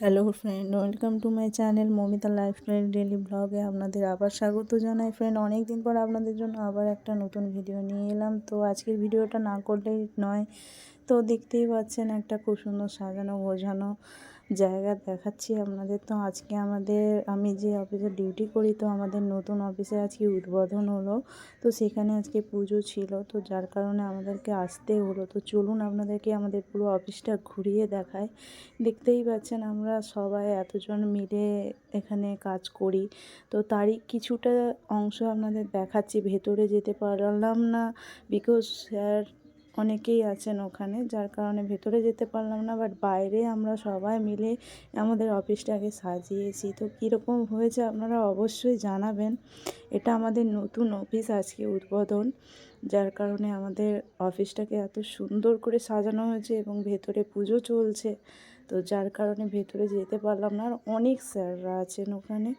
Hello friend, welcome to my channel Mamita lifestyle daily ব্লগে আপনাদের আবার স্বাগত জানাই। ফ্রেন্ড অনেক দিন পর আপনাদের জন্য আবার একটা নতুন ভিডিও নিয়ে এলাম। তো আজকের ভিডিওটা না করলেই নয়। তো দেখতেই পাচ্ছেন একটা খুব সুন্দর সাজানো গোছানো জায়গা দেখাচ্ছি আপনাদের। তো আজকে আমাদের, আমি যে অফিসে ডিউটি করি, তো আমাদের নতুন অফিসে আজকে উদ্বোধন হলো। তো সেখানে আজকে পুজো ছিল, তো যার কারণে আমাদেরকে আসতে হলো। তো চলুন আপনাদেরকে আমাদের পুরো অফিসটা ঘুরিয়ে দেখায় দেখতেই পাচ্ছেন আমরা সবাই এতজন মিলে এখানে কাজ করি। তো তারই কিছুটা অংশ আপনাদের দেখাচ্ছি, ভেতরে যেতে পারলাম না বিকজ স্যার অনেকেই আছেন ওখানে, যার কারণে ভেতরে যেতে পারলাম না বাট বাইরে আমরা সবাই মিলে আমাদের অফিসটাকে সাজিয়েছি। তো কীরকম হয়েছে আপনারা অবশ্যই জানাবেন। এটা আমাদের নতুন অফিস আজকে উদ্বোধন, যার কারণে আমাদের অফিসটাকে এত সুন্দর করে সাজানো হয়েছে এবং ভেতরে পুজো চলছে। তো যার কারণে ভেতরে যেতে পারলাম না, আর অনেক স্যাররা আছেন ওখানে।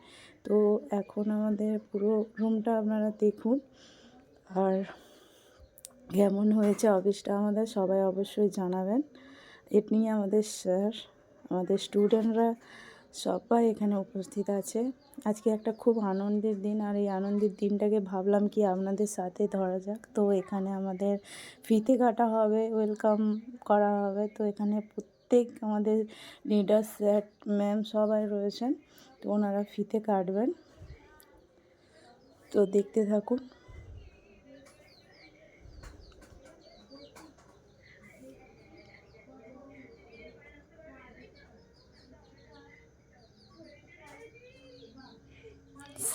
তো এখন আমাদের পুরো রুমটা আপনারা দেখুন। আর কেমন হয়েছে অফিসটা আমাদের সবাই অবশ্যই জানাবেন। এমনি আমাদের স্যার, আমাদের স্টুডেন্টরা সবাই এখানে উপস্থিত আছে। আজকে একটা খুব আনন্দের দিন আর এই আনন্দের দিনটাকে ভাবলাম কি আপনাদের সাথে ধরা যাক। তো এখানে আমাদের ফিতে কাটা হবে, ওয়েলকাম করা হবে। তো এখানে প্রত্যেক আমাদের লিডার, স্যার, ম্যাম সবাই রয়েছেন। তো ওনারা ফিতে কাটবেন। তো দেখতে থাকুন।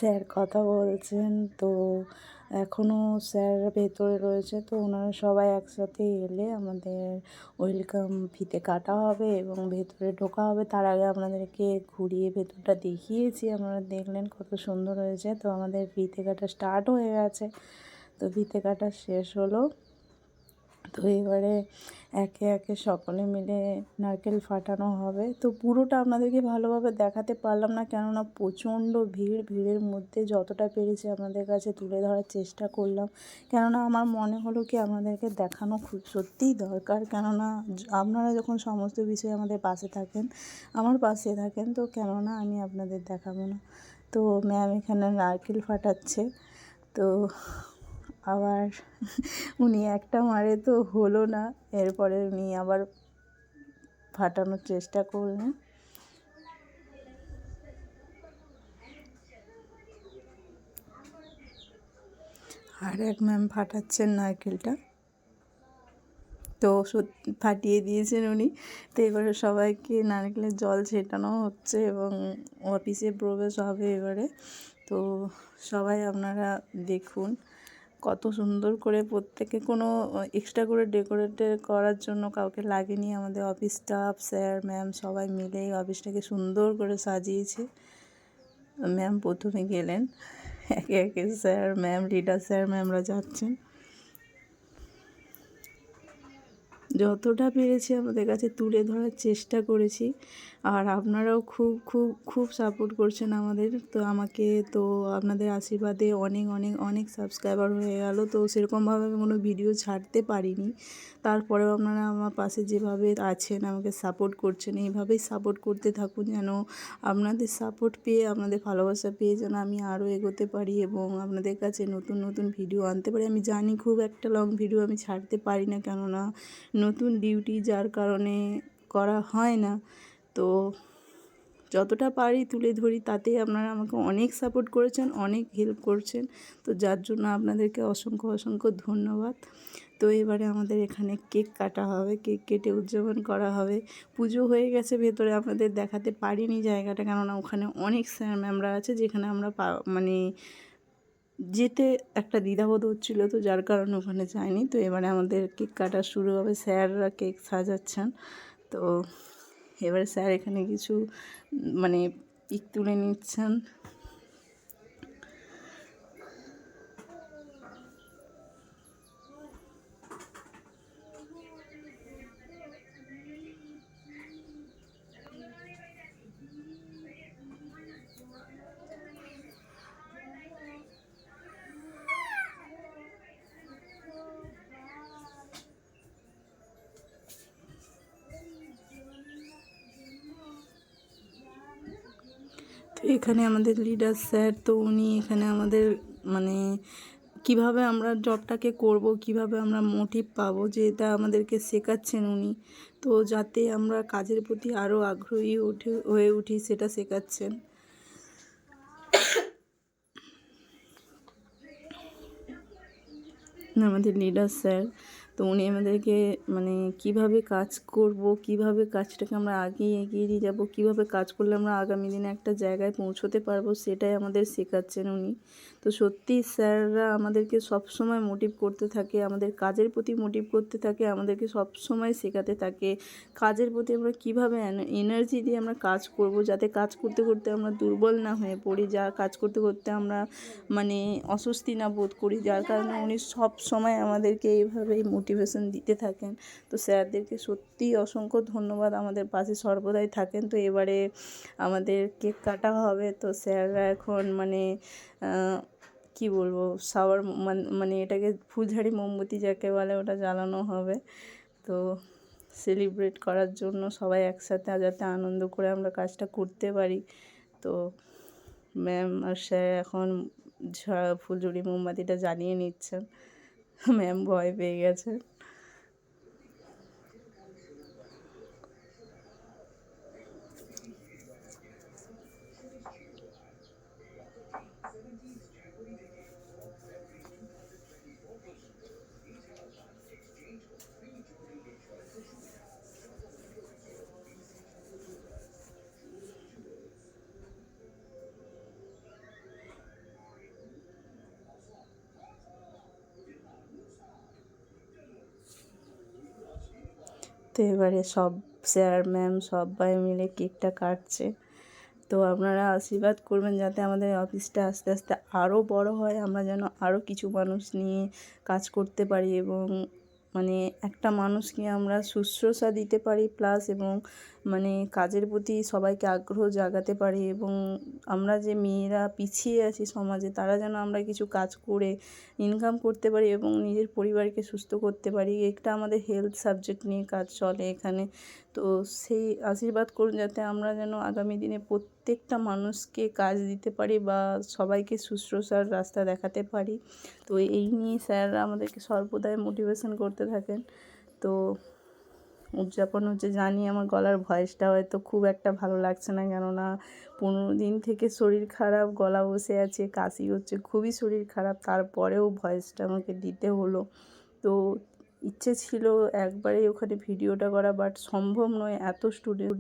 স্যার কথা বলছেন। তো এখনও স্যার ভেতরে রয়েছে, তো ওনারা সবাই একসাথে এলে আমাদের ওয়েলকাম ফিতে কাটা হবে এবং ভেতরে ঢোকা হবে। তার আগে আপনাদেরকে ঘুরিয়ে ভেতরটা দেখিয়েছি, আপনারা দেখলেন কত সুন্দর হয়েছে। তো আমাদের ফিতে কাটা স্টার্ট হয়ে গেছে। তো ফিতে কাটা শেষ হলো। তো এবারে একে একে সকলে মিলে নারকেল ফাটানো হবে। তো পুরোটা আপনাদেরকে ভালোভাবে দেখাতে পারলাম না, কেননা প্রচণ্ড ভিড়, ভিড়ের মধ্যে যতটা পেরেছি আপনাদের কাছে তুলে ধরার চেষ্টা করলাম। কেননা আমার মনে হলো কি আপনাদেরকে দেখানো খুব সত্যিই দরকার, কেননা আপনারা যখন সমস্ত বিষয়ে আমাদের পাশে থাকেন, আমার পাশে থাকেন, তো কেননা আমি আপনাদের দেখাবো না। তো ম্যাম এখানে নারকেল ফাটাচ্ছে, তো আবার উনি একটা মারে তো হলো না। এরপরে উনি আবার ফাটানোর চেষ্টা করলেন। আর এক ম্যাম ফাটাচ্ছেন নারকেলটা। তো ফাটিয়ে দিয়েছেন উনি। তো এবারে সবাইকে নারকেলের জল ছেটানো হচ্ছে এবং অফিসে প্রবেশ হবে এবারে। তো সবাই আপনারা দেখুন। কত সুন্দর করে প্রত্যেকে কোনো এক্সট্রা করে ডেকোরেট করার জন্য কাউকে লাগেনি। আমাদের অফিস স্টাফ স্যার ম্যাম সবাই মিলে এই অফিসটাকে সুন্দর করে সাজিয়েছে। ম্যাম প্রথমে গেলেন। একে একে স্যার ম্যাম লিডার স্যার ম্যামরা যাচ্ছেন। যতটা পেরেছি আমাদের কাছে তুলে ধরার চেষ্টা করেছি। আর আপনারাও খুব খুব খুব সাপোর্ট করছেন আমাদের। তো আমাকে তো আপনাদের আশীর্বাদে অনেক অনেক অনেক সাবস্ক্রাইবার হয়ে গেল। তো সেরকমভাবে আমি কোনো ভিডিও ছাড়তে পারিনি। তারপরেও আপনারা আমার পাশে যেভাবে আছেন, আমাকে সাপোর্ট করছেন, এইভাবেই সাপোর্ট করতে থাকুন যেন আপনাদের সাপোর্ট পেয়ে, আপনাদের ভালোবাসা পেয়ে যেন আমি আরও এগোতে পারি এবং আপনাদের কাছে নতুন নতুন ভিডিও আনতে পারি। আমি জানি খুব একটা লং ভিডিও আমি ছাড়তে পারি না, কেননা নতুন ডিউটি যার কারণে করা হয় না। তো যতটা পারি তুলে ধরি, তাতে আপনারা আমাকে অনেক সাপোর্ট করেছেন, অনেক হেল্প করছেন। তো যার জন্য আপনাদেরকে অসংখ্য অসংখ্য ধন্যবাদ। তো এবারে আমাদের এখানে কেক কাটা হবে, কেক কেটে উদযাপন করা হবে। পুজো হয়ে গেছে, ভেতরে আপনাদের দেখাতে পারিনি জায়গাটা, কেননা ওখানে অনেক স্যার ম্যামরা আছে, যেখানে আমরা মানে যেতে একটা দ্বিধাবোধ হচ্ছিল তো, যার কারণে ওখানে যায়নি তো এবারে আমাদের কেক কাটা শুরু হবে। স্যাররা কেক সাজাচ্ছেন। তো এবারে স্যার এখানে কিছু মানে পিক তুলে নিচ্ছেন। এখানে আমাদের লিডার স্যার তো উনি এখানে আমাদের মানে কীভাবে আমরা জবটাকে করব, কীভাবে আমরা মোটিভ পাবো যে এটা আমাদেরকে শেখাচ্ছেন উনি। তো যাতে আমরা কাজের প্রতি আরও আগ্রহী উঠে, হয়ে উঠি, সেটা শেখাচ্ছেন। আমাদের লিডার স্যার তো উনি আমাদেরকে মানে কীভাবে কাজ করব, কীভাবে কাজটাকে আমরা আগে এগিয়ে নিয়ে যাব, কীভাবে কাজ করলে আমরা আগামী দিনে একটা জায়গায় পৌঁছতে পারব সেটাই আমাদের শেখাচ্ছেন উনি। তো সত্যি স্যাররা আমাদেরকে সব সময় মোটিভ করতে থাকে, আমাদের কাজের প্রতি মোটিভ করতে থাকে, আমাদেরকে সব সময় শেখাতে থাকে। কাজের প্রতি আমরা কীভাবে এনার্জি দিয়ে আমরা কাজ করব, যাতে কাজ করতে করতে আমরা দুর্বল না হয়ে পড়ি, যা কাজ করতে করতে আমরা মানে অস্বস্তি না বোধ করি, যার কারণে উনি সব সময় আমাদেরকে এইভাবেই মোটিভেশন দিতে থাকেন। তো স্যারদেরকে সত্যিই অসংখ্য ধন্যবাদ আমাদের পাশে সর্বদাই থাকেন। তো এবারে আমাদের কেক কাটা হবে। তো স্যাররা এখন মানে কি বলব, সাওয়ার মানে এটাকে ফুলঝাড়ি মোমবাতি যাকে বলে ওটা জ্বালানো হবে। তো সেলিব্রেট করার জন্য সবাই একসাথে যাতে আনন্দ করে আমরা কাজটা করতে পারি। তো ম্যাম আর স্যার এখন ফুলঝুরি মোমবাতিটা জ্বালিয়ে নিচ্ছেন। ম্যাম ভয় পেয়ে গেছে। তো এবারে সব স্যার, ম্যাম সবাই মিলে কেকটা কাটছে। তো আপনারা আশীর্বাদ করবেন যাতে আমাদের অফিসটা আস্তে আস্তে আরও বড় হয়, আমরা যেন আরও কিছু মানুষ নিয়ে কাজ করতে পারি এবং মানে একটা মানুষকে আমরা শুশ্রূষা দিতে পারি, প্লাস এবং মানে কাজের প্রতি সবাইকে আগ্রহ জাগাতে পারে এবং আমরা যে মেয়েরা পিছিয়ে আছি সমাজে, তারা যেন আমরা কিছু কাজ করে ইনকাম করতে পারি এবং নিজের পরিবারকে সুস্থ করতে পারি। একটা আমাদের হেলথ সাবজেক্ট নিয়ে কাজ চলে এখানে। তো সেই আশীর্বাদ করুন যাতে আমরা যেন আগামী দিনে প্রত্যেকটা মানুষকে কাজ দিতে পারি বা সবাইকে শুশ্রূষার রাস্তা দেখাতে পারি। তো এই নিয়ে স্যাররা আমাদেরকে সর্বদাই মোটিভেশন করতে থাকেন। তো উদযাপন হচ্ছে জানি আমার গলার ভয়েসটা হয়তো খুব একটা ভালো লাগছে না কেননা পনেরো দিন থেকে শরীর খারাপ, গলা বসে আছে, কাশি হচ্ছে, খুবই শরীর খারাপ, তারপরেও ভয়েসটা আমাকে দিতে হলো। তো ইচ্ছে ছিল একবারেই ওখানে ভিডিওটা করা বাট সম্ভব নয়, এত স্টুডেন্ট